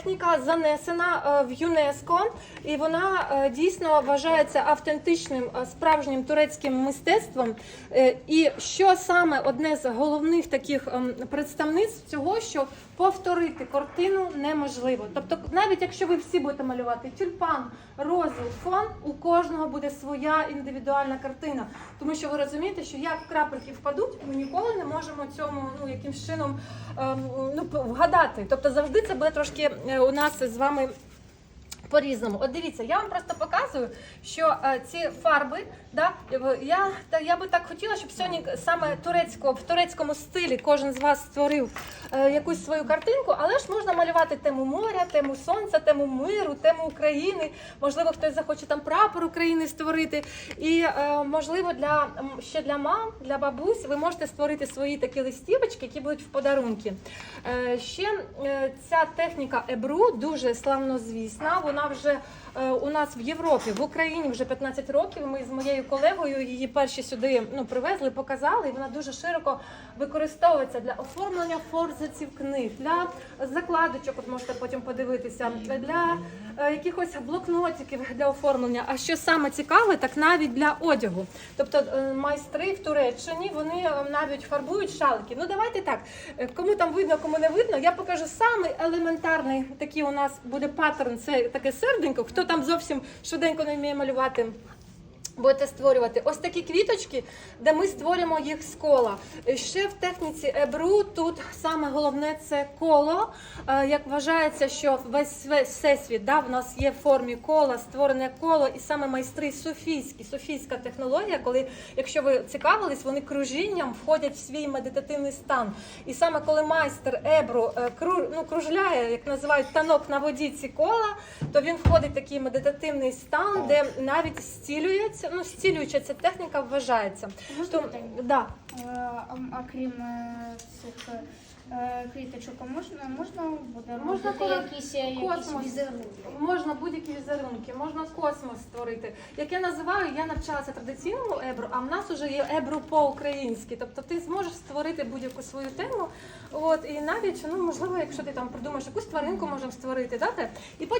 техніка занесена е, в ЮНЕСКО, і вона е, дійсно вважається автентичним е, справжнім турецьким мистецтвом. І що саме одне з головних таких ем, представництв цього, що повторити картину неможливо. Тобто, навіть якщо ви всі будете малювати тюльпан, розу, фон, у кожного буде своя індивідуальна картина. Тому що ви розумієте, що як крапельки впадуть, ми ніколи не можемо цьому ну якимсь чином ем, ну, вгадати. Тобто завжди це буде трошки у нас з вами. По-різному. От дивіться, я вам просто показую, що е, ці фарби, да, я, та, я би так хотіла, щоб сьогодні саме турецько, в турецькому стилі кожен з вас створив е, якусь свою картинку, але ж можна малювати тему моря, тему сонця, тему миру, тему України. Можливо, хтось захоче там прапор України створити. І е, можливо, для ще для мам, для бабусь, ви можете створити свої такі листівочки, які будуть в подарунки. Е, ще е, ця техніка ебру дуже славнозвісна. Вона вже е, у нас в Європі, в Україні вже 15 років. Ми з моєю колегою її перші сюди ну, привезли, показали. І вона дуже широко використовується для оформлення форзаців книг, для закладочок. От можете потім подивитися, для е, якихось блокнотиків для оформлення. А що саме цікаве, так навіть для одягу. Тобто е, майстри в Туреччині вони навіть фарбують шалики. Ну давайте так. Кому там видно, кому не видно, я покажу самий елементарний такий у нас буде паттерн. Це таке серденько. Хто там зовсім швиденько не вміє малювати. Будете створювати ось такі квіточки, де ми створюємо їх з кола. Ще в техніці ебру тут саме головне це коло. Е, Як вважається, що весь всесвіт да, в нас є в формі кола, створене коло, і саме майстри софійські, софійська технологія, коли, якщо ви цікавились, вони кружінням входять в свій медитативний стан. І саме коли майстер ебру е, ну, кружляє, як називають танок на воді ці кола, то він входить в такий медитативний стан, де навіть зцілюється, ну зцілююча ця техніка вважається. Можна То, да. Е, а, а крім е, цих е, квіточок, а можна, можна буде Можна робити якісь, якісь космос. візерунки? Можна будь-які візерунки, можна космос створити. Як я називаю, я навчалася традиційному ебру, а в нас вже є ебру по-українськи. Тобто ти зможеш створити будь-яку свою тему. От і навіть ну можливо, якщо ти там придумаєш якусь тваринку, можемо створити, да, те? і потім.